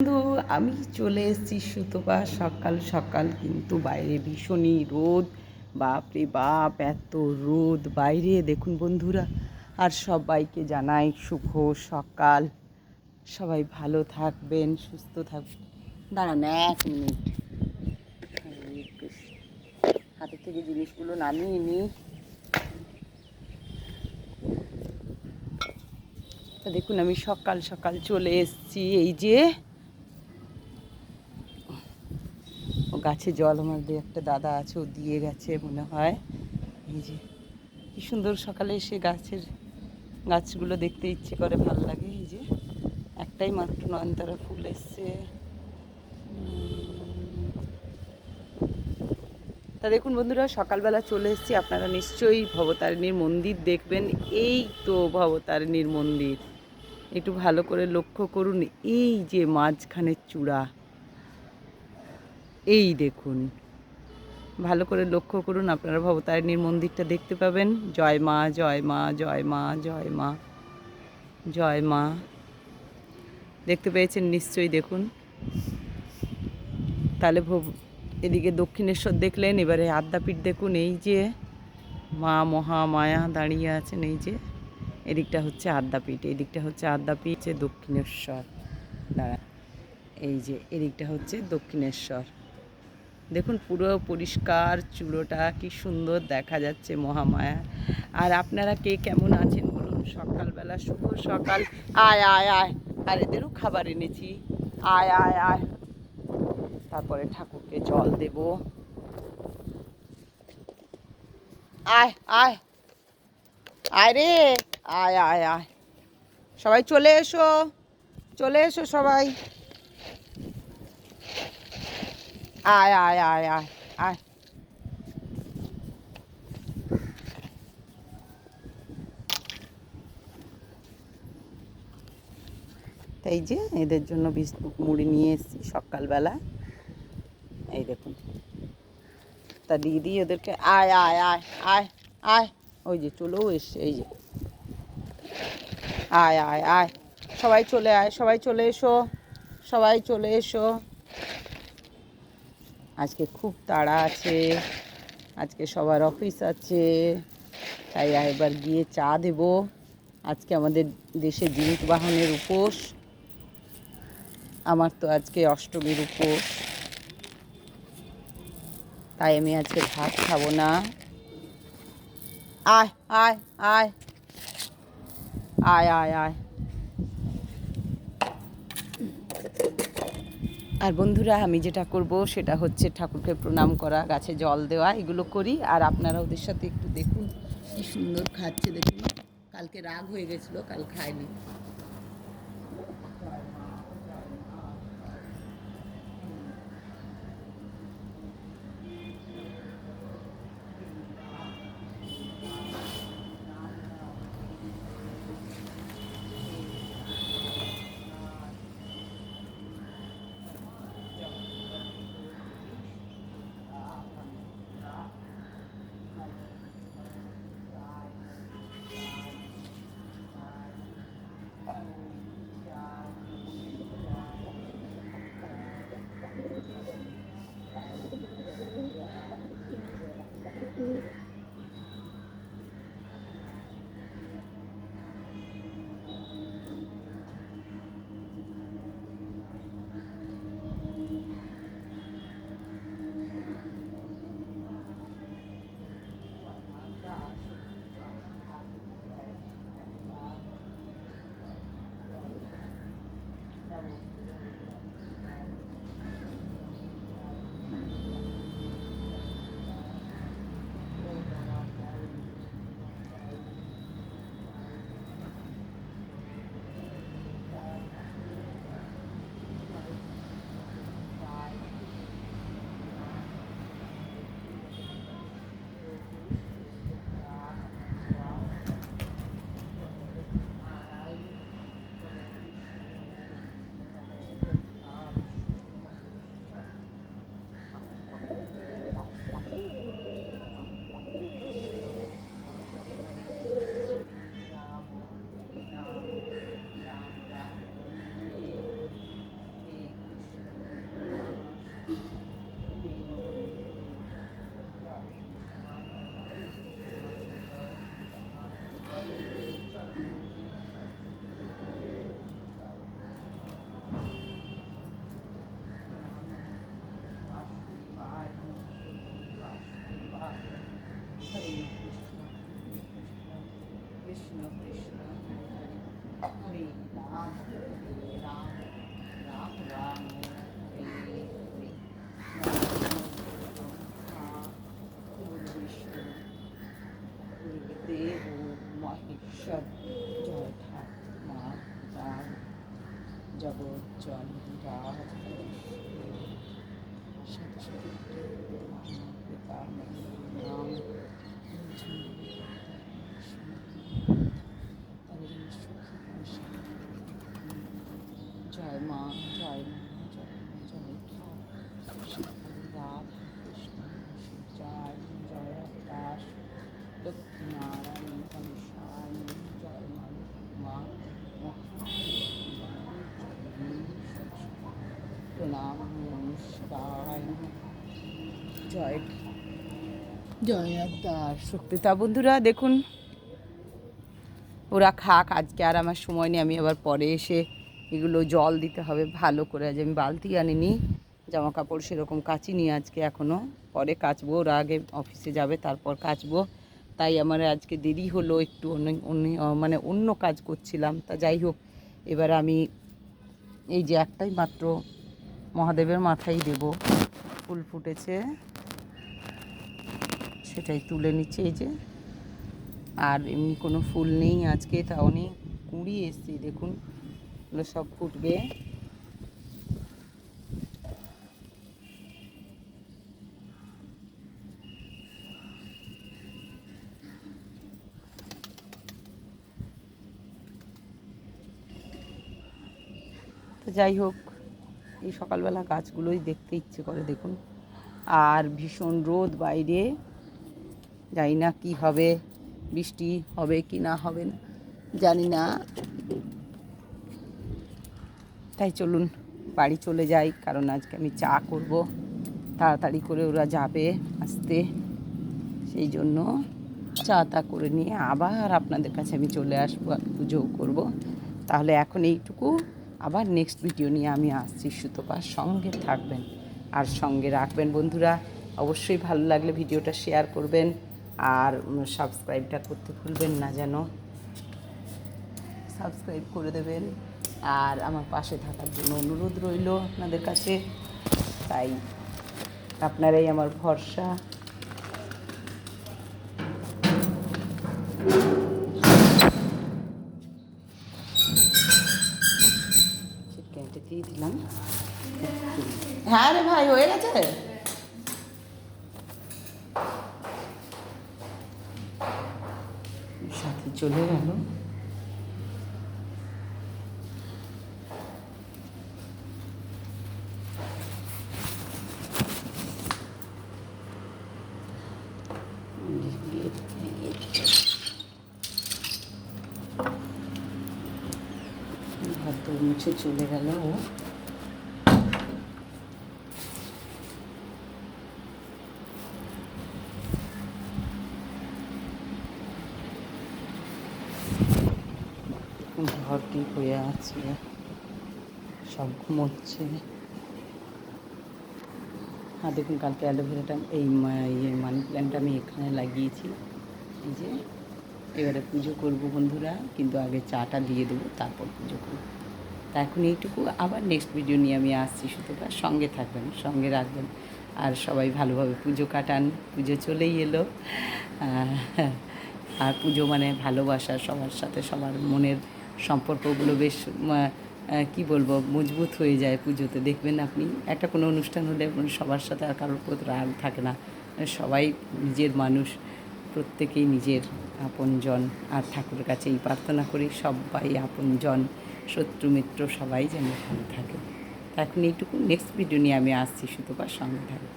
বন্ধু, আমি চলে এসেছি সুতপা। সকাল সকাল কিন্তু বাইরে ভীষণই রোদ। বাপরে বাপ, এত রোদ। বাইরে, দেখুন বন্ধুরা, আর সবাইকে জানাই শুভ সকাল। সবাই ভালো থাকবেন, সুস্থ থাকবেন। দাঁড়ান এক মিনিট। হাতে থেকে জিনিসগুলো নামিয়ে নিই। দেখুন, আমি সকাল সকাল চলে এসেছি। এই যে গাছে জল আমার দিয়ে একটা দাদা আছে, ও দিয়ে গেছে মনে হয়। এই যে, কি সুন্দর সকালে এসে গাছের গাছগুলো দেখতে ইচ্ছে করে, ভালো লাগে। এই যে, একটাই মাত্র নয়নতারা ফুল এসছে। তা দেখুন বন্ধুরা, সকালবেলা চলে এসেছি। আপনারা নিশ্চয়ই ভবতারিণীর মন্দির দেখবেন। এই তো ভবতারিণীর মন্দির। একটু ভালো করে লক্ষ্য করুন, এই যে মাঝখানের চূড়া। এই দেখুন। ভালো করে লক্ষ্য করুন, আপনারা ভবতারিণীর মন্দিরটা দেখতে পাবেন। জয় মা জয় মা জয় মা জয় মা জয় মা। দেখতে পেয়েছেন নিশ্চয়ই, দেখুন। তাহলে ভব, এদিকে দক্ষিণেশ্বর দেখলেন, এবারে আদ্যাপীঠ দেখুন, এই যে মা মহামায়া দাঁড়িয়ে আছেন, এই যে। এদিকটা হচ্ছে আদ্যাপীঠ, এদিকটা হচ্ছে আদ্যাপীঠ হচ্ছে দক্ষিণেশ্বর। দাঁড়া এই যে, এদিকটা হচ্ছে দক্ষিণেশ্বর। দেখুন, পুরো পরিষ্কার চুলোটা কি সুন্দর দেখা যাচ্ছে মহামায়া। আর আপনারা কে কেমন আছেন বলুন? সকালবেলা শুভ সকাল। আয় আয় আয়। আর এদেরও খাবার এনেছি। আয় আয় আয়। তারপরে ঠাকুরকে জল দেব। আয় আয়। আয় রে। আয় আয় আয়। সবাই চলে এসো। চলে এসো সবাই। আয় আয় আয় আয় আয় এই যে এদের জন্য বিস্কুট মুড়ি নিয়ে এসেছি সকালবেলা। এই দেখুন। তা দিয়ে ওদেরকে আয় আয় আয় আয় আয়। ওই যে চলেও এসছে, এই যে। আয় আয় আয়। সবাই চলে আয়, সবাই চলে এসো, সবাই চলে এসো। আজকে খুব তাড়া আছে, আজকে সবার অফিস আছে, তাই এবার গিয়ে চা দেব। আজকে আমাদের দেশে জিনিস বাহনের উপোস, আমার তো আজকে অষ্টমীর উপোস। তাই আমি আজকে ভাত খাব না। আয় আয় আয়। আয় আয় আয়। আর বন্ধুরা, আমি যেটা করব সেটা হচ্ছে ঠাকুরকে প্রণাম করা, গাছে জল দেওয়া, এগুলো করি। আর আপনারা ওদের সাথে একটু দেখুন, কি সুন্দর খাচ্ছে, দেখুন। কালকে রাগ হয়ে গেছিল, কাল খায়নি। সব জয় ঠাক মা রাম জগৎ জননী রাম সাথে সাথে পিতা নাম জয় মা জয় মা জয় মা জয় ঠাক রাধা কৃষ্ণ জয় জয় দাস লক্ষ্মীনারায়ণ গণেশায় জয় মা মা প্রণাম জয়। আদার শক্তিতা বন্ধুরা দেখুন ওরা খাক আজকে আর আমার সময় নেই আমি আবার পরে এসে এগুলো জল দিতে হবে ভালো করে। আজ আমি বালতি আনিনি জামা কাপড় সেরকম কাচিনি আজকে এখনও পরে কাচবো ওরা আগে অফিসে যাবে তারপর কাচবো। তাই আমার আজকে দেরি হলো একটু অন্য মানে অন্য কাজ করছিলাম। তা যাই হোক এবার আমি এই যে একটাই মাত্র মহাদেবের মাথায় দেব। ফুল ফুটেছে। সেটাই তুলে নিচ্ছে এই যে। আর এমনি কোনো ফুল নেই আজকে তা অনেক কুড়ি এসছে, দেখুন। এগুলো সব ফুটবে। যাই হোক এই সকালবেলা গাছগুলোই দেখতে ইচ্ছে করে, দেখুন। আর ভীষণ রোদ বাইরে। জানি না কি হবে, বৃষ্টি হবে কি না হবে না জানি না। তাই চলুন, বাড়ি চলে যাই, কারণ আজকে আমি চা করব। তাড়াতাড়ি করে ওরা যাবে আসতে। সেই জন্য চা তা করে নিয়ে আবার আপনাদের কাছে আমি চলে আসব, আর পুজোও করব। তাহলে এখন এইটুকু। আবার নেক্সট ভিডিও নিয়ে আমি আসছি। সুতোপার সঙ্গে থাকবেন আর সঙ্গে রাখবেন। বন্ধুরা, অবশ্যই ভালো লাগলে ভিডিওটা শেয়ার করবেন আর সাবস্ক্রাইবটা করতে ভুলবেন না যেন। সাবস্ক্রাইব করে দেবেন। আর আমার পাশে থাকার জন্য অনুরোধ রইল আপনাদের কাছে। তাই আপনারাই আমার ভরসা। হ্যাঁ রে ভাই হয়ে গেছে? সাথে চলে গেল। চলে গেল ও। ভর্তি হয়ে আছে, সব ঘুমোচ্ছে। আর দেখুন, কালকে অ্যালোভেরাটা এই ইয়ে মানি প্ল্যান্টটা আমি এখানে লাগিয়েছি। এই যে, এবারে পুজো করব বন্ধুরা, কিন্তু আগে চাটা দিয়ে দেবো, তারপর পুজো করব। তা এখন এইটুকু, আবার নেক্সট ভিডিও নিয়ে আমি আসছি সুতরাং সঙ্গে থাকবেন, সঙ্গে রাখবেন, আর সবাই ভালোভাবে পুজো কাটান। পুজো চলেই এলো। আর পুজো মানে ভালোবাসা সবার সাথে সবার মনের সম্পর্কগুলো বেশ কি বলব, মজবুত হয়ে যায় পুজোতে। দেখবেন আপনি, একটা কোনো অনুষ্ঠান হলে সবার সাথে আর কারোর প্রতি রাগ থাকে না। সবাই নিজের মানুষ, প্রত্যেকেই নিজের আপনজন। আর ঠাকুরের কাছে এই প্রার্থনা করি, সবাই আপনজন, শত্রু, মিত্র, সবাই যেন ভালো থাকে। এখন এইটুকু নেক্সট ভিডিও নিয়ে আমি আসছি সুতোপার সঙ্গে থাকবে